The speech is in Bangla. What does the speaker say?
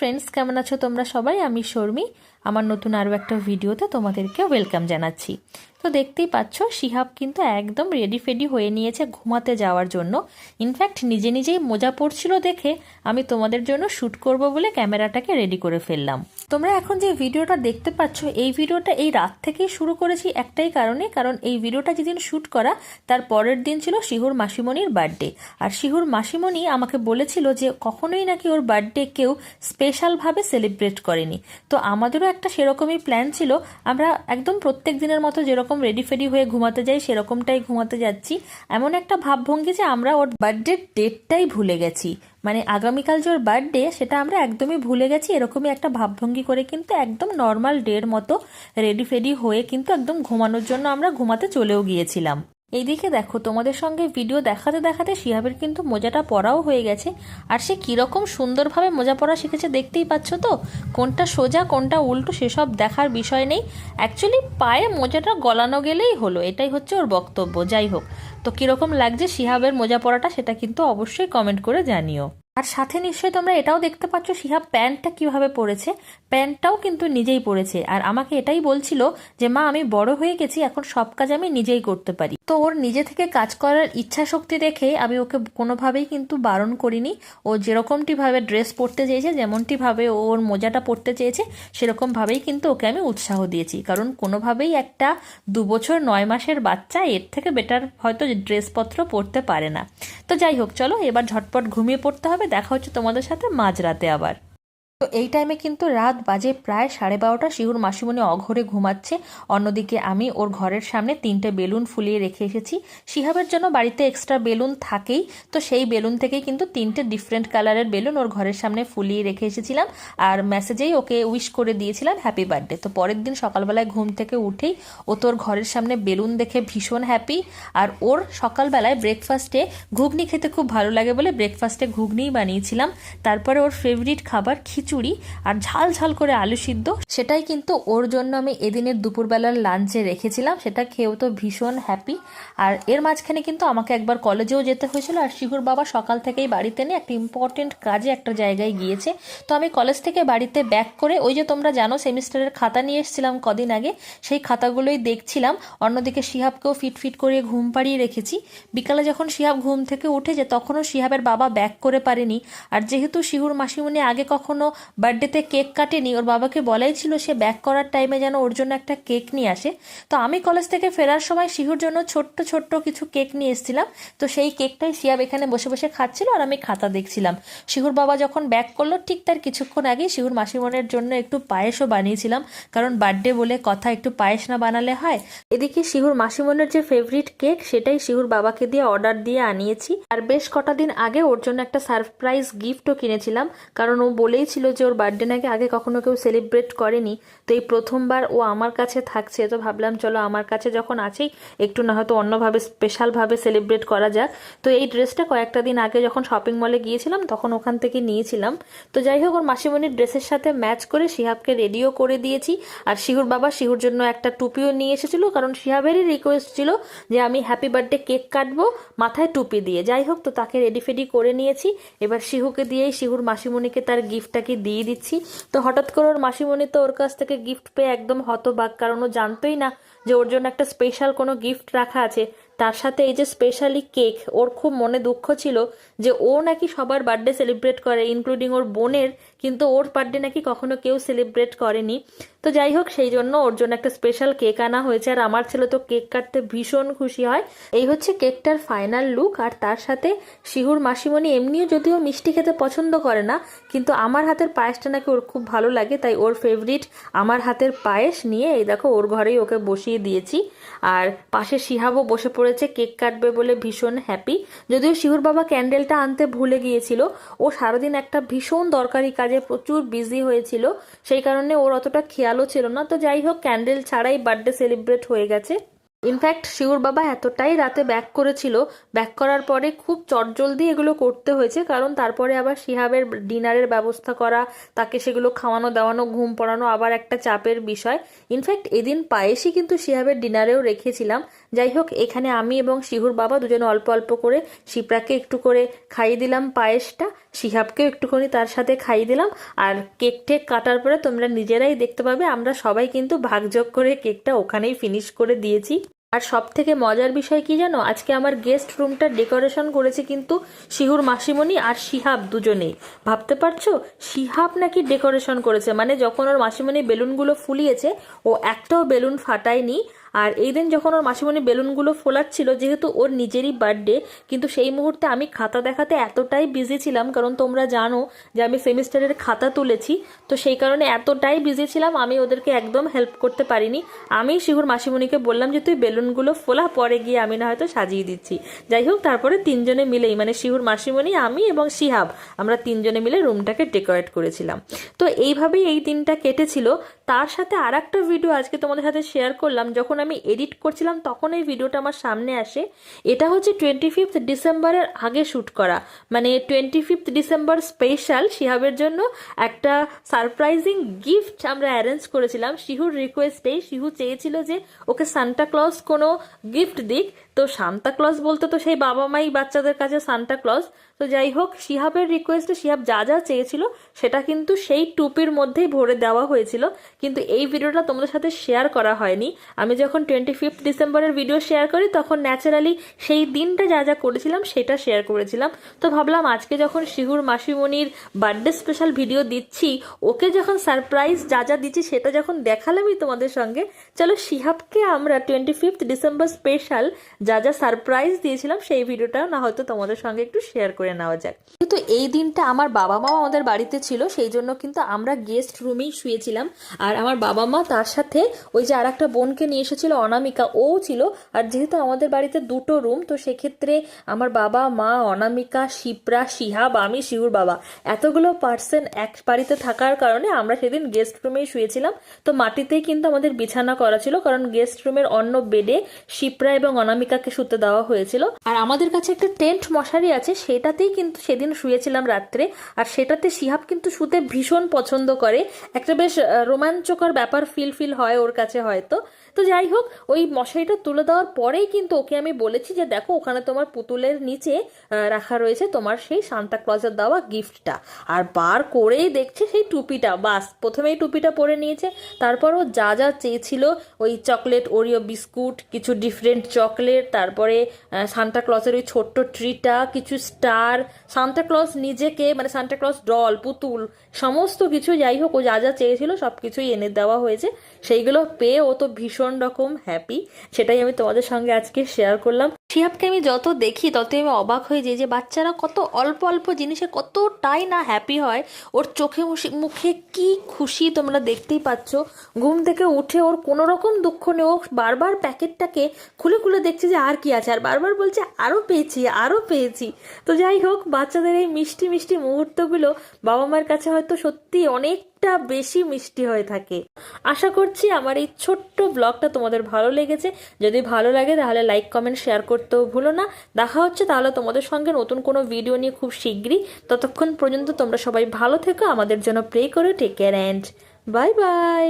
ফ্রেন্ডস কেমন আছো তোমরা সবাই? আমি শর্মি। আমার নতুন আরও একটা ভিডিওতে তোমাদেরকে ওয়েলকাম জানাচ্ছি। তো দেখতেই পাচ্ছ, শিহাব কিন্তু একদম রেডি ফেডি হয়ে নিয়েছে ঘুমাতে যাওয়ার জন্য। ইনফ্যাক্ট নিজে নিজেই মোজা পড়ছিল দেখে আমি তোমাদের জন্য শ্যুট করব বলে ক্যামেরাটাকে রেডি করে ফেললাম। তোমরা এখন যে ভিডিওটা দেখতে পাচ্ছ, এই ভিডিওটা এই রাত থেকেই শুরু করেছি একটাই কারণে, কারণ এই ভিডিওটা যেদিন শ্যুট করা, তার পরের দিন ছিল শিহুর মাসিমণির বার্থডে। আর শিহুর মাসিমণি আমাকে বলেছিল যে কখনোই নাকি ওর বার্থডে কেউ স্পেশালভাবে সেলিব্রেট করেনি। তো আমাদেরও একটা সেরকমই প্ল্যান ছিল, আমরা একদম প্রত্যেক দিনের মতো যেরকম রেডি ফেডি হয়ে ঘুমাতে যাই, সেরকমটাই ঘুমাতে যাচ্ছি। এমন একটা ভাবভঙ্গি যে আমরা ওর বার্থডের ডেটটাই ভুলে গেছি। মানে আগামীকাল যে ওর বার্থডে সেটা আমরা একদমই ভুলে গেছি। এরকমই একটা ভাবভঙ্গি করে কিন্তু একদম নর্মাল ডের মতো রেডি ফেডি হয়ে কিন্তু একদম ঘুমানোর জন্য আমরা ঘুমাতে চলেও গিয়েছিলাম। এইদিকে দেখো, তোমাদের সঙ্গে ভিডিও দেখাতে দেখাতে শিহাবের কিন্তু মোজাটা পরাও হয়ে গেছে। আর সে কীরকম সুন্দরভাবে মোজা পরা শিখেছে দেখতেই পাচ্ছ তো? কোনটা সোজা, কোনটা উল্টো সেসব দেখার বিষয় নেই। অ্যাকচুয়ালি পায়ে মোজাটা গলানো গেলেই হলো, এটাই হচ্ছে ওর বক্তব্য। যাই হোক, তো কীরকম লাগছে শিহাবের মোজা পরাটা সেটা কিন্তু অবশ্যই কমেন্ট করে জানিও। আর সাথে নিশ্চয়ই তোমরা এটাও দেখতে পাচ্ছ শিহাব প্যান্টটা কীভাবে পরেছে। প্যান্টটাও কিন্তু নিজেই পরেছে। আর আমাকে এটাই বলছিল যে, মা, আমি বড় হয়ে গেছি, এখন সব কাজ আমি নিজেই করতে পারি। তো ওর নিজে থেকে কাজ করার ইচ্ছা শক্তি দেখে আমি ওকে কোনোভাবেই কিন্তু বারণ করিনি। ও যেরকমটি ভাবে ড্রেস পরতে চেয়েছে যেমনটি ভাবে ও ওর মোজাটা পরতে চেয়েছে সেরকম ভাবেই কিন্তু ওকে আমি উৎসাহ দিয়েছি। কারণ কোনোভাবেই একটা দু বছর নয় মাসের বাচ্চা এর থেকে বেটার হয়তো ড্রেসপত্র পরতে পারে না। তো যাই হোক, চলো এবার ঝটপট ঘুমিয়ে পড়তে হবে। দেখা হচ্ছে তোমাদের সাথে মাঝরাতে আবার। তো এই টাইমে কিন্তু রাত বাজে প্রায় সাড়ে বারোটা, শিহুর মাসিমণি অঘরে ঘুমাচ্ছে। অন্যদিকে আমি ওর ঘরের সামনে তিনটে বেলুন ফুলিয়ে রেখে এসেছি। শিহাবের জন্য বাড়িতে এক্সট্রা বেলুন থাকেই, তো সেই বেলুন থেকেই কিন্তু তিনটে ডিফারেন্ট কালারের বেলুন ওর ঘরের সামনে ফুলিয়ে রেখে এসেছিলাম। আর মেসেজেই ওকে উইশ করে দিয়েছিলাম হ্যাপি বার্থডে তো পরের দিন সকালবেলায় ঘুম থেকে উঠেই ও তোর ঘরের সামনে বেলুন দেখে ভীষণ হ্যাপি আর ওর সকালবেলায় ব্রেকফাস্টে ঘুগনি খেতে খুব ভালো লাগে বলে ব্রেকফাস্টে ঘুগনিই বানিয়েছিলাম। তারপরে ওর ফেভারিট খাবার খিচুড়ি। আর ঝাল ঝাল করে আলু সিদ্ধ। সেটাই কিন্তু ওর জন্য আমি এদিনের দুপুরবেলার লাঞ্চে রেখেছিলাম। সেটা খেয়েও তো ভীষণ হ্যাপি আর এর মাঝখানে কিন্তু আমাকে একবার কলেজেও যেতে হয়েছিল। আর শিহুর বাবা সকাল থেকেই বাড়িতে নিয়ে একটা ইম্পর্টেন্ট কাজে একটা জায়গায় গিয়েছে। তো আমি কলেজ থেকে বাড়িতে ব্যাক করে ওই যে তোমরা জানো, সেমিস্টারের খাতা নিয়ে এসেছিলাম কদিন আগে। সেই খাতাগুলোই দেখছিলাম। অন্যদিকে শিহাবকেও ফিট ফিট করে ঘুম পাড়িয়ে রেখেছি। বিকালে যখন শিহাব ঘুম থেকে উঠেছে, তখনও শিহাবের বাবা ব্যাক করে পারেনি। আর যেহেতু শিহুর মাসিমণি আগে কখনো বার্থডেতে কেক কাটেনি, ওর বাবাকে বলাই ছিল সে ব্যাক করার টাইমে যেন ওর জন্য একটা কেক নিয়ে আসে। তো আমি কলেজ থেকে ফেরার সময় শিহুর জন্য ছোট্ট ছোট্ট কিছু কেক নিয়ে এসেছিলাম। তো সেই কেকটাই শিয়াব এখানে বসে বসে খাচ্ছিল আর আমি খাতা দেখছিলাম। শিহুর বাবা যখন ব্যাক করল, ঠিক তার কিছুক্ষণ আগেই শিহুর মাসিমনের জন্য একটু পায়েসও বানিয়েছিলাম। কারণ বার্থডে বলে কথা, একটু পায়েস না বানালে হয়। এদিকে শিহুর মাসিমনের যে ফেভারিট কেক, সেটাই শিহুর বাবাকে দিয়ে অর্ডার দিয়ে আনিয়েছি। আর বেশ কটা দিন আগে ওর জন্য একটা সারপ্রাইজ গিফটও কিনেছিলাম। কারণ ও বলেই ছিল যে ওর বার্থডে নাকি আগে কখনো কেউ সেলিব্রেট করেনি, তো এই প্রথমবার ও আমার কাছে থাকছে, তো ভাবলাম চলো আমার কাছে যখন আছেই একটু না হয়তো অন্যভাবে স্পেশালভাবে সেলিব্রেট করা যাক। তো এই ড্রেসটা কয়েকটা দিন আগে যখন শপিং মলে গিয়েছিলাম, তখন ওখান থেকে নিয়েছিলাম। তো যাই হোক, ওর মাসিমণির ড্রেসের সাথে ম্যাচ করে শিহাবকে রেডিও করে দিয়েছি। আর শিহুর বাবা শিহুর জন্য একটা টুপিও নিয়ে এসেছিল, কারণ শিহাবেরই রিকোয়েস্ট ছিল যে আমি হ্যাপি বার্থডে কেক কাটবো, মাথায় টুপি দিয়ে। যাই হোক, তো তাকে রেডি ফেডি করে নিয়েছি। এবার শিহুকে দিয়েই শিহুর মাসিমণিকে তার গিফটটাকে দিয়ে দিচ্ছি। তো হঠাৎ করে ওর মাসিমণি তো ওর কাছ থেকে গিফট পেয়ে একদম হতবাক, কারণ ও জানতোই না যে ওর জন্য একটা স্পেশাল কোনো গিফট রাখা আছে। তার সাথে এই যে স্পেশালি কেক ওর খুব মনে দুঃখ ছিল যে ও নাকি সবার বার্থডে সেলিব্রেট করে ইনক্লুডিং ওর বোনের, কিন্তু ওর বার্থডে নাকি কখনো কেউ সেলিব্রেট করেনি। তো যাই হোক, সেই জন্য ওর জন্য একটা স্পেশাল কেক আনা হয়েছে। আর আমার ছেলে তো কেক কাটতে ভীষণ খুশি হয়। এই হচ্ছে কেকটার ফাইনাল লুক আর তার সাথে শিহুর মাসিমণি এমনিও যদিও মিষ্টি খেতে পছন্দ করে না, কিন্তু আমার হাতের পায়েসটা নাকি ওর খুব ভালো লাগে, তাই ওর ফেভারিট আমার হাতের পায়েস নিয়ে এই দেখো ওর ঘরেই ওকে বসিয়ে দিয়েছি। আর পাশে শিহাবও বসে পড়েছে কেক কাটবে বলে ভীষণ হ্যাপি যদিও শিহুর বাবা ক্যান্ডেলটা আনতে ভুলে গিয়েছিল, ও সারাদিন একটা ভীষণ দরকারি কাজে প্রচুর বিজি হয়েছিল, সেই কারণে ওর অতটা খেয়ালও ছিল না। তো যাই হোক ক্যান্ডেল ছাড়াই বার্থডে সেলিব্রেট হয়ে গেছে। ইনফ্যাক্ট শিউর বাবা, এতটাই রাতে ব্যাক করেছিল। ব্যাক করার পরে খুব চটজলদি এগুলো করতে হয়েছে, কারণ তারপরে আবার শিহাবের ডিনারের ব্যবস্থা করা, তাকে সেগুলো খাওয়ানো, দাওয়ানো, ঘুম পড়ানো আবার একটা চাপের বিষয়। ইনফ্যাক্ট এদিন পায়েসই কিন্তু শিহাবের ডিনারেও রেখেছিলাম। যাই হোক, এখানে আমি এবং শিহুর বাবা দুজনে অল্প অল্প করে শিপ্রাকে একটু করে খাইয়ে দিলাম পায়েসটা। শিহাবকেও একটুখানি তার সাথে খাইয়ে দিলাম। আর কেক টেক কাটার পরে তোমরা নিজেরাই দেখতে পাবে, আমরা সবাই কিন্তু ভাগযোগ করে কেকটা ওখানেই ফিনিশ করে দিয়েছি। আর সব থেকে মজার বিষয় কি জানো? আজকে আমার গেস্ট রুমটা ডেকোরেশন করেছে কিন্তু শিহুর মাসিমণি আর শিহাব দুজনেই। ভাবতে পারছ? শিহাব নাকি ডেকোরেশন করেছে? মানে যখন ওর মাসিমণি বেলুনগুলো ফুলিয়েছে, ও একটাও বেলুন ফাটায়নি। আর এই দিন যখন ওর মাসিমণি বেলুনগুলো ফোলাচ্ছিল, যেহেতু ওর নিজেরই বার্থডে কিন্তু সেই মুহূর্তে আমি খাতা দেখাতে এতটাই বিজি ছিলাম, কারণ তোমরা জানো যে আমি সেমিস্টারের খাতা তুলেছি, তো সেই কারণে এতটাই বিজি ছিলাম, আমি ওদেরকে একদম হেল্প করতে পারিনি। আমি শিহুর মাসিমণিকে বললাম যে, তুই বেলুনগুলো ফোলা, পরে গিয়ে আমি না হয়তো সাজিয়ে দিচ্ছি। যাই হোক, তারপরে তিনজনে মিলেই মানে শিহুর মাসিমণি, আমি এবং শিহাব, আমরা তিনজনে মিলে রুমটাকে ডেকোরেট করেছিলাম। তো এইভাবেই এই দিনটা কেটেছিল। তার সাথে আর একটা ভিডিও আজকে তোমাদের সাথে শেয়ার করলাম, যখন আমি এডিট করছিলাম, তখন এই ভিডিওটা আমার সামনে আসে। এটা হচ্ছে টোয়েন্টি ফিফথ ডিসেম্বরের আগে শ্যুট করা। মানে টোয়েন্টি ফিফথ ডিসেম্বর স্পেশাল শিহাবের জন্য একটা সারপ্রাইজিং গিফট আমরা অ্যারেঞ্জ করেছিলাম। শিহুর রিকোয়েস্টেই শিহু চেয়েছিল যে ওকে সান্টা ক্লজ কোনো গিফট দিক। তো সান্তা ক্লজ বলতে তো সেই বাবা মাই বাচ্চাদের কাছে সান্টা ক্লজ। তো যাই হোক, শিহাবের রিকোয়েস্টে শিহাব যা যা চেয়েছিল সেটা কিন্তু সেই টুপির মধ্যেই ভরে দেওয়া হয়েছিল। কিন্তু এই ভিডিওটা তোমাদের সাথে শেয়ার করা হয়নি। আমি যখন টোয়েন্টি ফিফথ ডিসেম্বরের ভিডিও শেয়ার করি, তখন ন্যাচারালি সেই দিনটা যা যা করেছিলাম সেটা শেয়ার করেছিলাম। তো ভাবলাম আজকে যখন শিহুর মাসিমণির বার্থডে স্পেশাল ভিডিও দিচ্ছি, ওকে যখন সারপ্রাইজ যা যা দিচ্ছি সেটা যখন দেখালামই তোমাদের সঙ্গে, চলো শিহাবকে আমরা টোয়েন্টি ফিফথ ডিসেম্বর স্পেশাল যা যা সারপ্রাইজ দিয়েছিলাম, সেই ভিডিওটাও না হয়তো তোমাদের সঙ্গে একটু শেয়ার করে নেওয়া যাক। এই দিনটা আমার বাবা মাও আমাদের বাড়িতে ছিল, সেই জন্য কিন্তু আমরা গেস্ট রুমেই শুয়েছিলাম। আর আমার বাবা মা তার সাথে ওই যে আর একটা বোনকে নিয়ে এসেছিল, অনামিকা, ও ছিল। আর যেহেতু আমাদের বাড়িতে দুটো রুম তো সেক্ষেত্রে আমার বাবা মা অনামিকা, শিপ্রা, শিহাব, আমি শিহুর বাবা, এতগুলো পার্সন এক বাড়িতে থাকার কারণে আমরা সেদিন গেস্ট রুমেই শুয়েছিলাম। তো মাটিতেই কিন্তু আমাদের বিছানা করা ছিল, কারণ গেস্ট রুমের অন্য বেডে শিপ্রা এবং অনামিকাকে শুতে দেওয়া হয়েছিল। আর আমাদের কাছে একটা টেন্ট মশারি আছে, সেটাতেই কিন্তু সেদিন শুয়েছিলাম রাত্রে, আর সেটাতে শিহাব কিন্তু শুতে ভীষণ পছন্দ করে। একটা বেশ রোমাঞ্চকর ব্যাপার ফিল ফিল হয় ওর কাছে হয়তো। তো যাই হোক, ওই মশারিটা তুলে দেওয়ার পরেই কিন্তু ওকে আমি বলেছি যে, দেখো, ওখানে তোমার পুতুলের নিচে রাখা রয়েছে তোমার সেই সান্তা ক্লজের দেওয়া গিফটটা। আর বার করেই দেখছে সেই টুপিটা। বাস, প্রথমেই টুপিটা পরে নিয়েছে। তারপর ও যা যা চেয়েছিল, ওই চকলেট, ওরিও বিস্কুট, কিছু ডিফারেন্ট চকলেট, তারপরে সান্তা ক্লজের ওই ছোট্ট ট্রিটা কিছু স্টার সান্তা ক্লজ নিজেকে মানে সান্টাক্লস ডল পুতুল, সমস্ত কিছু যাই হোক, ও যা যা চেয়েছিল সব কিছুই এনে দেওয়া হয়েছে। সেইগুলো পেয়ে ও তো ভীষণ রকম হ্যাপি সেটাই আমি তোমাদের সঙ্গে আজকে শেয়ার করলাম। শিহাবকে আমি যত দেখি, ততই আমি অবাক হয়ে যাই যে বাচ্চারা কত অল্প অল্প জিনিসে কতটাই না হ্যাপি হয়। ওর চোখে মুখে কি খুশি তোমরা দেখতেই পাচ্ছ। ঘুম থেকে উঠে ওর কোনো রকম দুঃখ নেই। ও বারবার প্যাকেটটাকে খুলে খুলে দেখছে যে, আর কি আছে? আর বারবার বলছে আরও পেয়েছি আরও পেয়েছি। তো যাই হোক, বাচ্চাদের এই মিষ্টি মিষ্টি মুহূর্তগুলো বাবা মার কাছে হয়তো সত্যি অনেকটা বেশি মিষ্টি হয়ে থাকে। আশা করছি আমার এই ছোট্ট ব্লগটা তোমাদের ভালো লেগেছে। যদি ভালো লাগে তাহলে লাইক, কমেন্ট, শেয়ার করতেও ভুলো না। দেখা হচ্ছে তাহলে তোমাদের সঙ্গে নতুন কোনো ভিডিও নিয়ে খুব শীঘ্রই। ততক্ষণ পর্যন্ত তোমরা সবাই ভালো থেকো, আমাদের জন্য প্রে করো take care and bye bye